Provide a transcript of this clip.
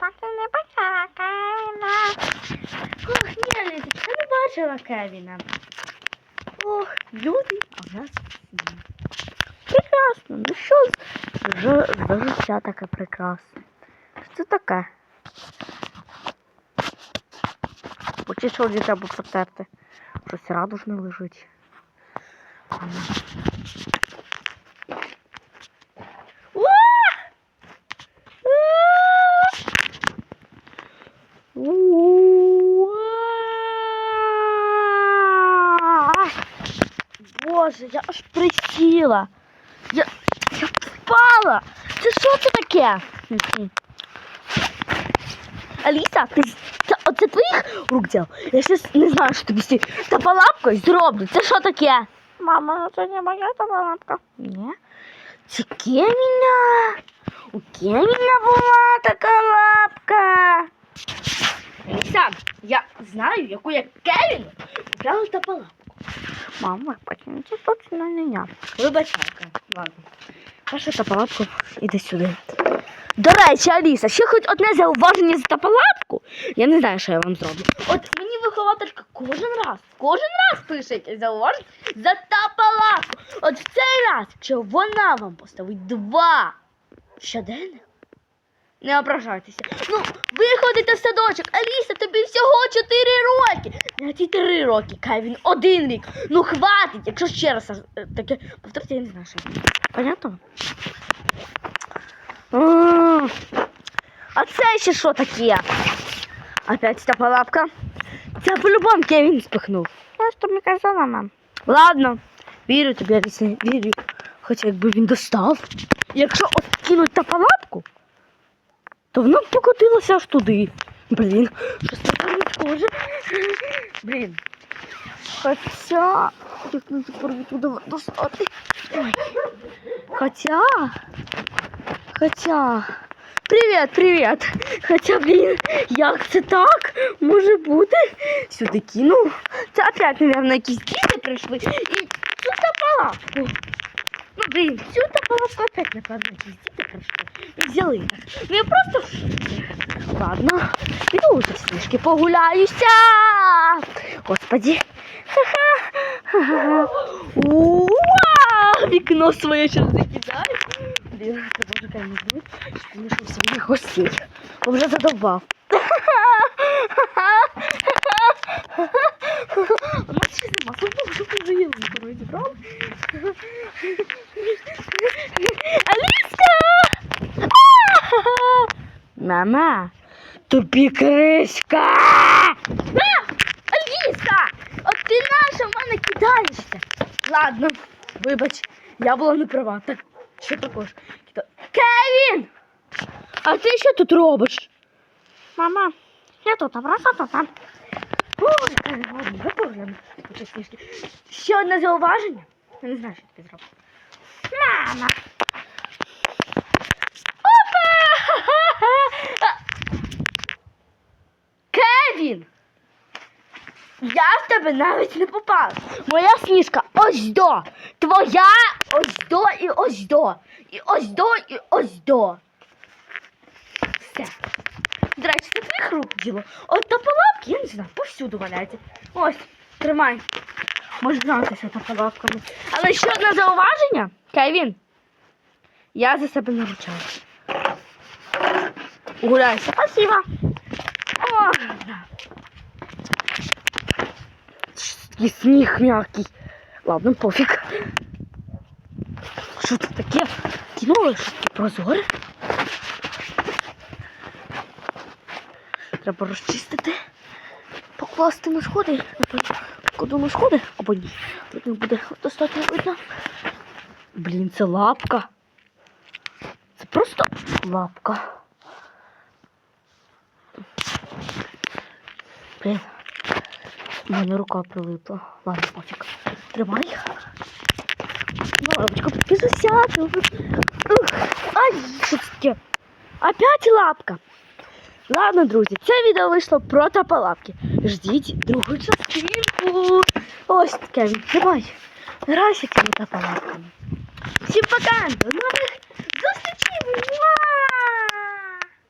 Мама, ти не бачила Кевіна. Ох, ні, Лізочка, не бачила Кевіна. Ох, люди, а в нас. Прекрасно. Ну що за, за життя таке прекрасне? Що таке? Очі що треба протерти. Щось радужне лежить. Боже, я аж присіла. Я, я впала. Це що це таке? Мгм. Аліса, ти з- це, оце твоїх рук діло? Я щас не знаю, що тобі сі та палапкою зроблю. Це що таке? Мама, ну це не моя та лапка. Ні. Це Кеміна. У Кеміна була така лапка. Аліса, я знаю, яку я Кевіну вкрала та палапку. Мама, потім це точно не я. Вибачайка, ладно. Перша тапалапку іди сюди. До речі, Аліса, ще хоч одне зауваження за тапалапку. Я не знаю, що я вам зроблю. От мені вихователька кожен раз, кожен раз пише якесь зауваження за тапалапку. От в цей раз, якщо вона вам поставить два щоденних, не ображайтеся. Ну, ви ходите в садочок, Аліса, тобі всього 4 Не ті 3 роки, Кевін, один рік. Ну хватить, якщо ще раз е, таке повторити, я не знаю, що. Понятно? А, це ще що таке? Опять та палапка. Це по-любому Кевін спихнув. Я ж тобі казала, мам. Ладно, вірю тобі, Аліса, вірю. Хоча якби він достав. Якщо от кинуть та палатку, то вона б покотилася аж туди. Блін, щось таке не схоже. Блін. Хоча. Як не тепер туди достати? Ой. Хоча. Хоча. Привіт, привіт. Хоча, блін, як це так може бути? Сюди кинув. Це опять, наверное, якісь діти прийшли і цю палатку. Ну, блін, цю палатку опять, напевно, якісь діти прийшли. І взяли так. Ну я просто в шоці. Ладно, піду за сніжки погуляюся. Господи. Ха-ха. Вікно своє ще закидаю. Блін, це дуже кайно буде. Що знайшов своїх гостей. Бо вже задовбав. У нас ще нема. Слухай, що ти заїли, коротше, правда? Аліска! Мама, тобі криська! А! Аліска! От ти наша в мене кидаєшся. Ладно, вибач, я була не права. Так, що також? Кевін! А ти що тут робиш? Мама, я тут, а. Ой, ладно, я Ще одне зауваження. Я не знаю, що тобі зроблю. Мама. Опа! Кевін! Я тебе навіть не попала. Моя сніжка ось до. Твоя ось до і ось до. І ось до, і ось до. Все. До речі, це твоїх рук діло. От та палатки, я не знаю, повсюду валяється. Ось, тримай. Можеш гратися та палатками. Але ще одне зауваження, Кевін. Я за себе не ручаю. Гуляйся. Спасибо. О, да. Такий сніг м'який. Ладно, пофіг. Що це таке? Кіно що таке прозоре? Треба розчистити. Покласти на сходи. Покладу на сходи або ні. Тут не буде достатньо видно. Блін, це лапка. Це просто лапка. Блін. У мене рука прилипла. Ладно, пофіг. Тримай. Лапочка, підписуйся. Ух, Ай, що це таке? Опять лапка. Ладно, друзі, це відео вийшло про тапалапки. Ждіть другу частинку. Ось таке, тримай. Грайся цими тапалапками. Всім пока! До нових зустрічей! Муа!